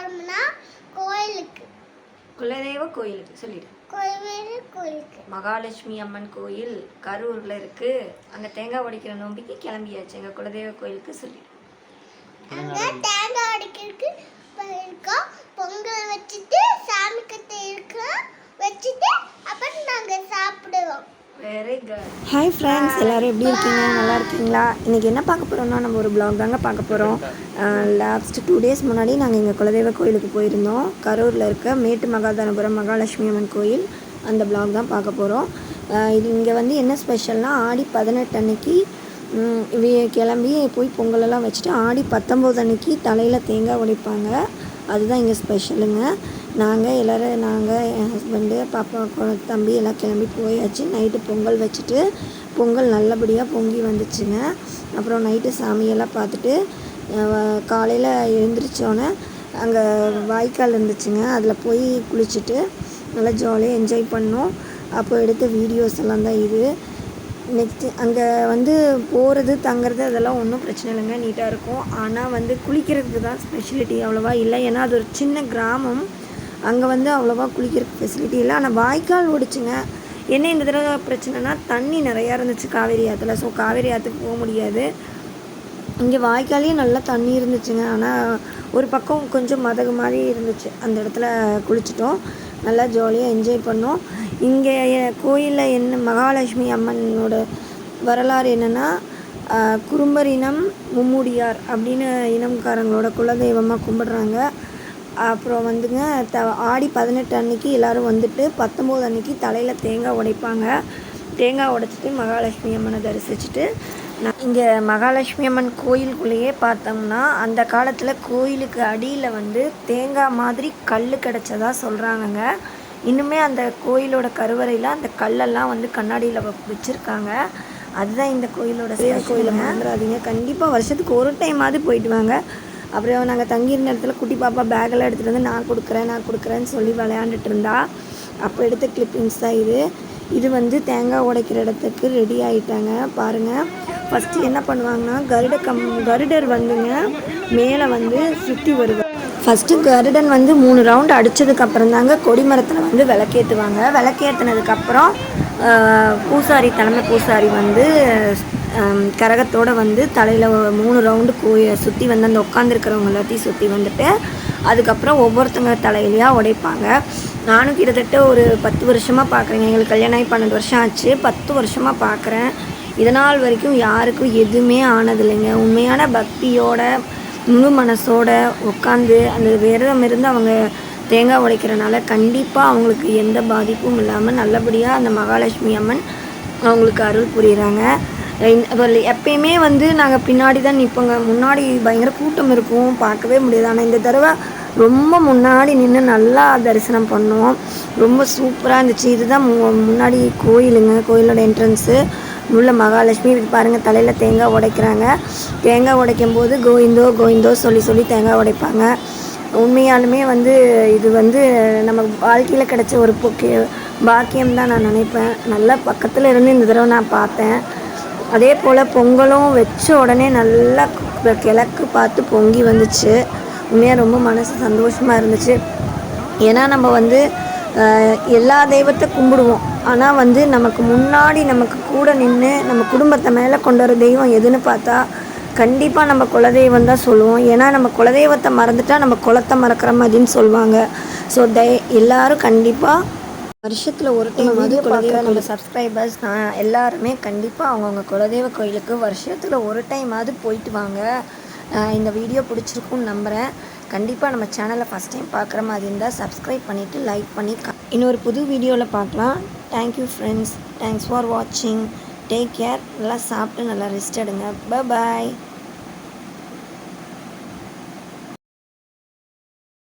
போறோம்னா கோயிலுக்கு. குலதெய்வ கோயிலுக்கு சொல்லிடு. கோயில் கோயிலுக்கு. மகாலட்சுமி அம்மன் கோயில் கரூரில் இருக்கு. அங்கே தேங்காய் உடைக்கிற நோம்பிக்கு கிளம்பியாச்சு. எங்கள் குலதெய்வ கோயிலுக்கு சொல்லிடு. தேங்காய் உடைக்கிறதுக்கு போயிருக்கோம் பொங்கல் வச்சுட்டு சாமி கட்டை இருக்கோம் வச்சுட்டு அப்புறம் நாங்க சாப்பிடுவோம் வெரி குட் ஹாய் ஃப்ரெண்ட்ஸ் எல்லோரும் எப்படி இருக்கீங்க? நல்லா இருக்கீங்களா? இன்றைக்கி என்ன பார்க்க போகிறோம்னா நம்ம ஒரு ப்ளாக் தாங்க பார்க்க போகிறோம் லாஸ்ட் டூ டேஸ் முன்னாடி நாங்கள் எங்கள் குலதெய்வ கோயிலுக்கு போயிருந்தோம். கரூரில் இருக்க மேட்டு மகாதானபுரம் மகாலட்சுமி அம்மன் கோயில். அந்த ப்ளாக் தான் பார்க்க போகிறோம் இது இங்கே வந்து என்ன ஸ்பெஷல்னால் ஆடி பதினெட்டு அன்னைக்கு கிளம்பி போய் பொங்கலெல்லாம் வச்சுட்டு ஆடி பத்தொம்போது அன்னைக்கு தலையில் தேங்காய் உடைப்பாங்க. அதுதான் இங்கே ஸ்பெஷலுங்க நாங்கள் எல்லோரும் நாங்கள் ஹஸ்பண்டு பாப்பா தம்பி எல்லாம் கிளம்பி போயாச்சு. நைட்டு பொங்கல் வச்சுட்டு பொங்கல் நல்லபடியாக பொங்கி வந்துச்சுங்க. அப்புறம் நைட்டு சாமியெல்லாம் பார்த்துட்டு காலையில் எழுந்திரிச்சோன்னே அங்கே வாய்க்கால் இருந்துச்சுங்க. அதில் போய் குளிச்சுட்டு நல்லா ஜாலியாக என்ஜாய் பண்ணோம். அப்போ எடுத்த வீடியோஸ் எல்லாம் தான் இது. நெக்ஸ்ட்டு அங்கே வந்து போகிறது தங்குறது அதெல்லாம் ஒன்றும் பிரச்சனை இல்லைங்க. நீட்டாக இருக்கும். ஆனால் வந்து குளிக்கிறதுக்கு தான் ஸ்பெஷலிட்டி அவ்வளோவா இல்லை. ஏன்னா அது ஒரு சின்ன கிராமம். அங்கே வந்து அவ்வளோவா குளிக்கிறதுக்கு ஃபெசிலிட்டி இல்லை. ஆனால் வாய்க்கால் ஓடிச்சுங்க. என்ன இந்த தடவை பிரச்சனைனா தண்ணி நிறையா இருந்துச்சு காவேரி ஆற்றுல ஸோ காவேரி ஆற்றுக்கு போக முடியாது. இங்கே வாய்க்காலையும் நல்லா தண்ணி இருந்துச்சுங்க. ஆனால் ஒரு பக்கம் கொஞ்சம் மதகு மாதிரி இருந்துச்சு. அந்த இடத்துல குளிச்சிட்டோம். நல்லா ஜாலியாக என்ஜாய் பண்ணோம். இங்கே கோயிலில் என்ன மகாலட்சுமி அம்மனோட வரலாறு என்னென்னா குறும்பர் இனம் மும்முடியார் அப்படின்னு இனம்காரங்களோட குலதெய்வமாக கும்பிடுறாங்க. அப்புறம் வந்துங்க த ஆடி பதினெட்டு அன்னைக்கு எல்லோரும் வந்துட்டு பத்தொம்போது அன்னைக்கு தலையில் தேங்காய் உடைப்பாங்க. தேங்காய் உடைச்சிட்டு மகாலட்சுமி அம்மனை தரிசிச்சுட்டு நான் இங்கே மகாலட்சுமி அம்மன் கோயிலுக்குள்ளேயே பார்த்தோம்னா அந்த காலத்தில் கோயிலுக்கு அடியில் வந்து தேங்காய் மாதிரி கல் கிடச்சதா சொல்கிறாங்கங்க இன்னுமே அந்த கோயிலோட கருவறையில் அந்த கல்லெல்லாம் வந்து கண்ணாடியில் வச்சுருக்காங்க. அதுதான் இந்த கோயிலோட கோயிலை மறந்துடாதீங்க. கண்டிப்பாக வருஷத்துக்கு ஒரு டைமாவது போயிட்டு வாங்க. அப்புறம் நாங்கள் தங்கியிருந்த இடத்துல குட்டி பாப்பா பேக்கெல்லாம் எடுத்துகிட்டு வந்து நான் கொடுக்குறேன் நான் கொடுக்குறேன்னு சொல்லி விளையாண்டுட்டு இருந்தா. அப்போ எடுத்த கிளிப்பிங்ஸ் தான் இது. இது வந்து தேங்காய் உடைக்கிற இடத்துக்கு ரெடி ஆகிட்டாங்க பாருங்கள் ஃபஸ்ட்டு என்ன பண்ணுவாங்கன்னா கருட கம் கருடர் வந்துங்க மேலே வந்து சுற்றி வருவாங்க. ஃபஸ்ட்டு கருடன் வந்து மூணு ரவுண்டு அடித்ததுக்கப்புறம் தாங்க கொடிமரத்தில் வந்து விளக்கேற்றுவாங்க விளக்கேற்றினதுக்கப்புறம் பூசாரி தலைமை பூசாரி வந்து கரகத்தோட வந்து தலையில் மூணு ரவுண்டு கோய சுற்றி வந்து அந்த உட்காந்துருக்கிறவங்க எல்லாத்தையும் சுற்றி வந்துட்டு அதுக்கப்புறம் ஒவ்வொருத்தங்க தலையிலையாக உடைப்பாங்க. நானும் கிட்டத்தட்ட ஒரு பத்து வருஷமாக பார்க்குறேங்க எங்களுக்கு கல்யாணம் ஆகி பன்னெண்டு வருஷம் ஆச்சு. பத்து வருஷமாக பார்க்குறேன் இதனால் வரைக்கும் யாருக்கும் எதுவுமே ஆனதில்லைங்க. உண்மையான பக்தியோட முழு மனசோட உட்காந்து அந்த விரதம் இருந்து அவங்க தேங்காய் உடைக்கிறனால கண்டிப்பாக அவங்களுக்கு எந்த பாதிப்பும் இல்லாமல் நல்லபடியாக அந்த மகாலட்சுமி அம்மன் அவங்களுக்கு அருள் புரிகிறாங்க எப்பயுமே வந்து நாங்கள் பின்னாடி தான் நிற்போங்க முன்னாடி பயங்கர கூட்டம் இருக்கும். பார்க்கவே முடியாது. ஆனால் இந்த தடவை ரொம்ப முன்னாடி நின்று நல்லா தரிசனம் பண்ணோம். ரொம்ப சூப்பராக இருந்துச்சு. இதுதான் மு- முன்னாடி கோயிலுங்க கோயிலோட என்ட்ரன்ஸு உள்ள மகாலட்சுமி பாருங்கள் தலையில் தேங்காய் உடைக்கிறாங்க. தேங்காய் உடைக்கும் போது கோவிந்தோ கோவிந்தோ சொல்லி சொல்லி தேங்காய் உடைப்பாங்க. உண்மையாலுமே வந்து இது வந்து நம்ம வாழ்க்கையில் கிடைச்ச ஒரு பொக்கே பாக்கியம் தான் நான் நினைப்பேன். நல்லா பக்கத்தில் இருந்து இந்த தடவை நான் பார்த்தேன். அதே போல் பொங்கலும் வச்ச உடனே நல்லா கிழக்கு பார்த்து பொங்கி வந்துச்சு. உண்மையாக ரொம்ப மனசு சந்தோஷமாக இருந்துச்சு. ஏன்னா நம்ம வந்து எல்லா தெய்வத்தை கும்பிடுவோம். ஆனால் வந்து நமக்கு முன்னாடி நமக்கு கூட நின்று நம்ம குடும்பத்தை மேலே கொண்டு வர தெய்வம் எதுன்னு பார்த்தா கண்டிப்பாக நம்ம குலதெய்வம் தான் சொல்லுவோம். ஏன்னா நம்ம குலதெய்வத்தை மறந்துட்டா நம்ம குளத்தை மறக்கிற மாதிரின்னு சொல்லுவாங்க. ஸோ தை எல்லாரும் கண்டிப்பாக வருஷத்தில் ஒரு டைம் வந்து குலதெய்வ நம்ம சப்ஸ்கிரைபர்ஸ் நான் எல்லாருமே கண்டிப்பாக அவங்கவுங்க குலதெய்வ கோயிலுக்கு வருஷத்தில் ஒரு டைமாவது போயிட்டு வாங்க. இந்த வீடியோ பிடிச்சிருக்குன்னு நம்புகிறேன் கண்டிப்பாக நம்ம சேனலை ஃபஸ்ட் டைம் பார்க்குற மாதிரி இருந்தால் சப்ஸ்கிரைப் பண்ணிவிட்டு லைக் பண்ணி இன்னொரு புது வீடியோவில் பார்க்கலாம் thank you friends thanks for வாட்சிங் டேக் கேர் நல்லா சாப்பிட்டு நல்லா ரெஸ்ட் எடுங்க. பாய்